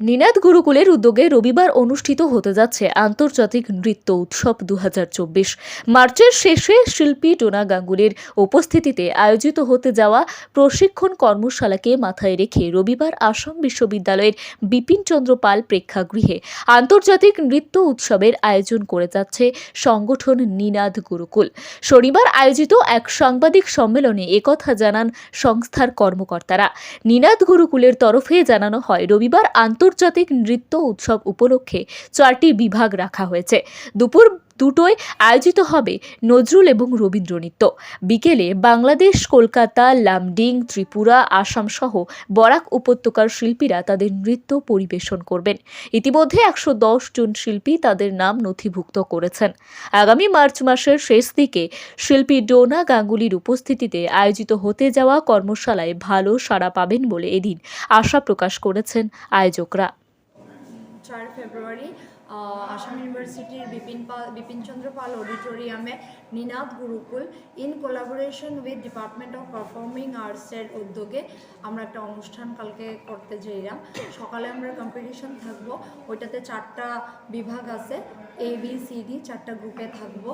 নিনাদ গুরুকুলের উদ্যোগে রবিবার অনুষ্ঠিত হতে যাচ্ছে আন্তর্জাতিক নৃত্য উৎসব দু হাজার চব্বিশ। মার্চের শেষে শিল্পী টোনা গাঙ্গুলির উপস্থিতিতে আয়োজিত হতে যাওয়া প্রশিক্ষণ কর্মশালাকে মাথায় রেখে রবিবার আসাম বিশ্ববিদ্যালয়ের বিপিন চন্দ্র পাল প্রেক্ষাগৃহে আন্তর্জাতিক নৃত্য উৎসবের আয়োজন করে যাচ্ছে সংগঠন নিনাদ গুরুকুল। শনিবার আয়োজিত এক সাংবাদিক সম্মেলনে একথা জানান সংস্থার কর্মকর্তারা। নিনাদ গুরুকুলের তরফে জানানো হয়, রবিবার আন্তর্জাতিক নৃত্য উৎসব উপলক্ষে চারটি বিভাগ রাখা হয়েছে। দুপুর দুটোয় আয়োজিত হবে নজরুল এবং রবীন্দ্র নৃত্য। বিকেলে বাংলাদেশ, কলকাতা, লামডিং, ত্রিপুরা, আসাম সহ বরাক উপত্যকার শিল্পীরা তাদের নৃত্য পরিবেশন করবেন। ইতিমধ্যে একশো দশ জন শিল্পী তাদের নাম নথিভুক্ত করেছেন। আগামী মার্চ মাসের শেষ দিকে শিল্পী ডোনা গাঙ্গুলির উপস্থিতিতে আয়োজিত হতে যাওয়া কর্মশালায় ভালো সাড়া পাবেন বলে এদিন আশা প্রকাশ করেছেন আয়োজকরা। চার ফেব্রুয়ারি আসাম ইউনিভার্সিটির বিপিন পাল বিপিনচন্দ্র পাল অডিটোরিয়ামে Ninad Gurukul in collaboration with department of performing আর্টসের উদ্যোগে আমরা একটা অনুষ্ঠান কালকে করতে যাইলাম। সকালে আমরা কম্পিটিশন থাকব, ওইটাতে চারটা বিভাগ আছে এ বি সি ডি চারটা গ্রুপে থাকব।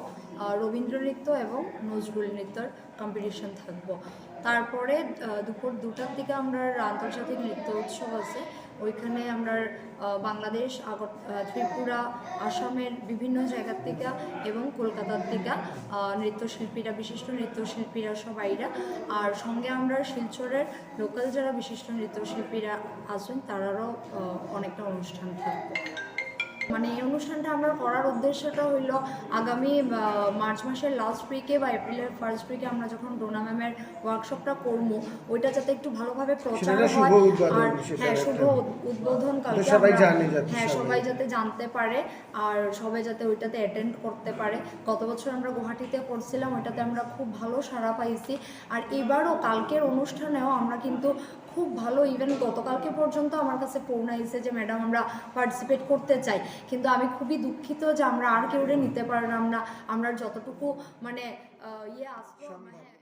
রবীন্দ্র নৃত্য এবং নজরুল নৃত্যর কম্পিটিশন থাকব। তারপরে দুপুর দুটার দিকে আমরা আন্তর্জাতিক নৃত্য উৎসব আছে ওইখানে আমরা বাংলাদেশ, আগর ত্রিপুরা, আসামের বিভিন্ন জায়গার থেকে এবং কলকাতার থেকে নৃত্যশিল্পীরা, বিশিষ্ট নৃত্যশিল্পীরা সবাইরা। আর সঙ্গে আমরা শিলচরের লোকাল যারা বিশিষ্ট নৃত্যশিল্পীরা আছেন, তারারও অনেকটা অনুষ্ঠান থাকবে। মানে এই অনুষ্ঠানটা আমরা করার উদ্দেশ্যটা হইল আগামী মার্চ মাসের লাস্ট উইকে বা এপ্রিলের ফার্স্ট উইকে আমরা যখন ডোনা ম্যামের ওয়ার্কশপটা করব ওইটা যাতে একটু ভালোভাবে প্রচার হয় আর হ্যাঁ শুভ উদ্বোধন কালকে হ্যাঁ সবাই। যাতে জানতে পারে আর সবাই যাতে ওইটাতে অ্যাটেন্ড করতে পারে। গত বছর আমরা গুয়াহাটিতে করছিলাম ওইটাতে আমরা খুব ভালো সাড়া পাইছি। আর এবারও কালকের অনুষ্ঠানেও আমরা কিন্তু খুব ভালো ইভেন গতকালকে পর্যন্ত আমার কাছে ফোন আইছে যে ম্যাডাম আমরা পার্টিসিপেট করতে চাই। কিন্তু আমি খুবই দুঃখিত যে আমরা আর কেউ নিতে পারলাম না। আমরা যতটুকু মানে ইয়ে আসব হ্যাঁ